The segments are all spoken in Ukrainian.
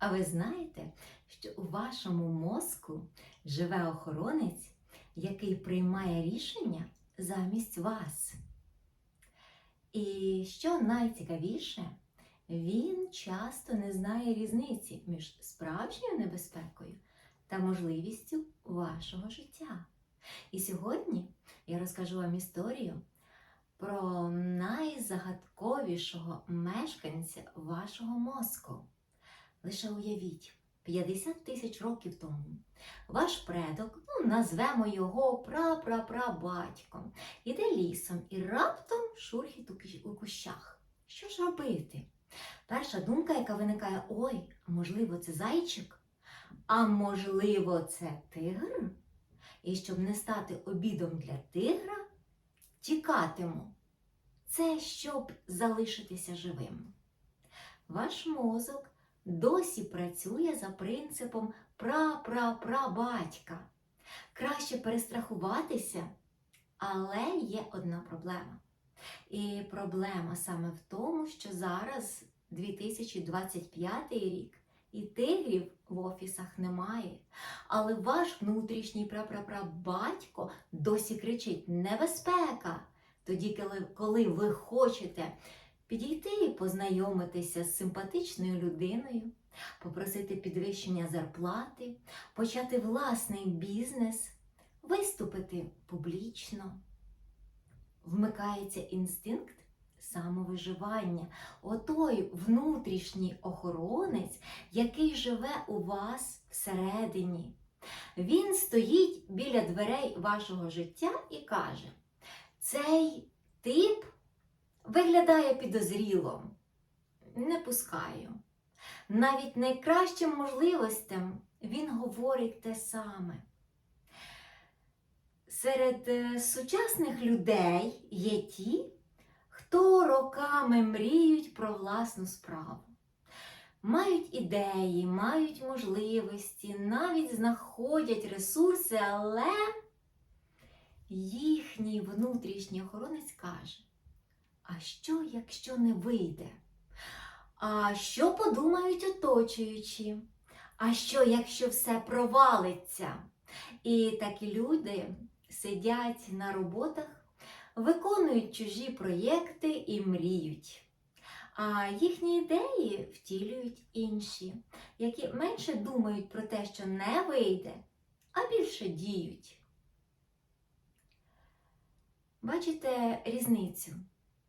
А ви знаєте, що у вашому мозку живе охоронець, який приймає рішення замість вас? І що найцікавіше, він часто не знає різниці між справжньою небезпекою та можливістю вашого життя. І сьогодні я розкажу вам історію про найзагадковішого мешканця вашого мозку. Лише уявіть, 50 тисяч років тому ваш предок, ну назвемо його прапрапрабатьком, іде лісом і раптом шурхіт у кущах. Що ж робити? Перша думка, яка виникає: ой, можливо, це зайчик? А можливо, це тигр? І щоб не стати обідом для тигра, тікатиму. Це щоб залишитися живим. Ваш мозок досі працює за принципом пра-пра-пра-батька. Краще перестрахуватися, але є одна проблема. І проблема саме в тому, що зараз 2025 рік і тигрів в офісах немає. Але ваш внутрішній прапрапрабатько досі кричить небезпека. Тоді, коли, ви хочете підійти і познайомитися з симпатичною людиною, попросити підвищення зарплати, почати власний бізнес, виступити публічно. Вмикається інстинкт самовиживання, отой внутрішній охоронець, який живе у вас всередині. Він стоїть біля дверей вашого життя і каже: цей тип виглядає підозріло, не пускаю. Навіть найкращим можливостям він говорить те саме. Серед е, сучасних людей є ті, хто роками мріють про власну справу. Мають ідеї, мають можливості, навіть знаходять ресурси, але їхній внутрішній охоронець каже: а що, якщо не вийде? А що подумають оточуючі? А що, якщо все провалиться? І такі люди сидять на роботах, виконують чужі проєкти і мріють. А їхні ідеї втілюють інші, які менше думають про те, що не вийде, а більше діють. Бачите різницю?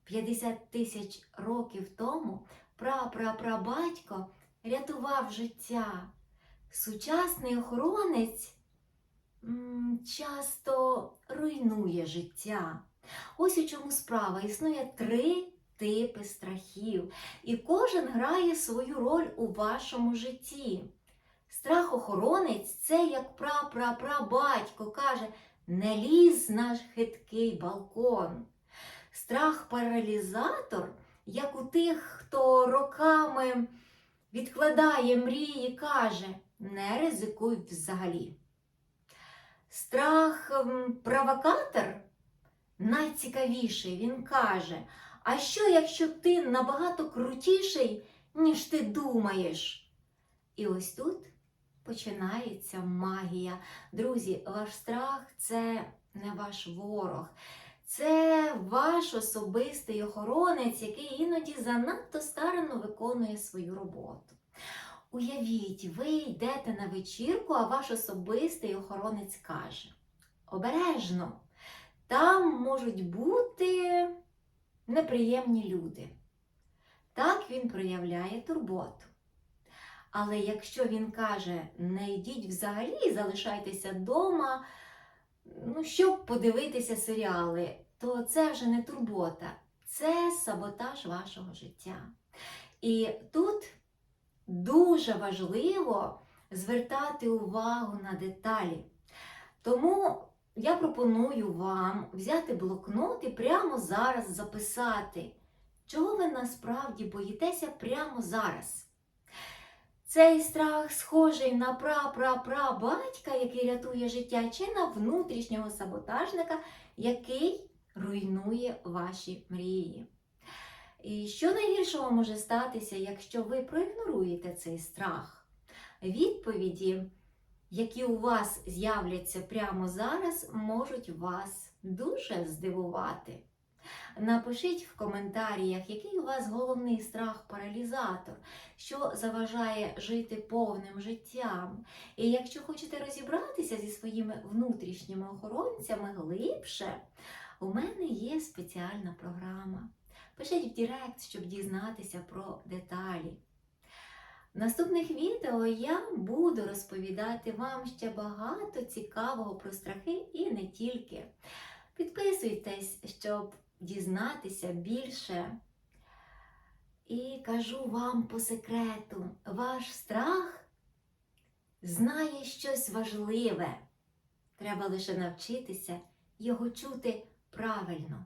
50 тисяч років тому прапрапрабатько рятував життя. Сучасний охоронець часто руйнує життя. Ось у чому справа. Існує три типи страхів, і кожен грає свою роль у вашому житті. Страх-охоронець це як прапрапрабатько каже, не лізь на хиткий балкон. Страх-паралізатор, як у тих, хто роками відкладає мрії, каже, не ризикуй взагалі. Страх-провокатор найцікавіший, він каже, а що, якщо ти набагато крутіший, ніж ти думаєш? І ось тут починається магія. Друзі, ваш страх це не ваш ворог. Це ваш особистий охоронець, який іноді занадто старанно виконує свою роботу. Уявіть, ви йдете на вечірку, а ваш особистий охоронець каже: обережно, там можуть бути неприємні люди. Так він проявляє турботу. Але якщо він каже, не йдіть взагалі, залишайтеся вдома, ну, щоб подивитися серіали, то це вже не турбота, це саботаж вашого життя. І тут дуже важливо звертати увагу на деталі. Тому я пропоную вам взяти блокнот і прямо зараз записати, чого ви насправді боїтеся прямо зараз. Цей страх схожий на пра-пра-пра-батька, який рятує життя, чи на внутрішнього саботажника, який руйнує ваші мрії. І що найгіршого може статися, якщо ви проігноруєте цей страх? відповіді, які у вас з'являться прямо зараз, можуть вас дуже здивувати. Напишіть в коментарях, який у вас головний страх-паралізатор, що заважає жити повним життям. І якщо хочете розібратися зі своїми внутрішніми охоронцями глибше, у мене є спеціальна програма. Пишіть в Директ, щоб дізнатися про деталі. В наступних відео я буду розповідати вам ще багато цікавого про страхи і не тільки. Підписуйтесь, щоб дізнатися більше. І кажу вам по секрету, ваш страх знає щось важливе. Треба лише навчитися його чути правильно.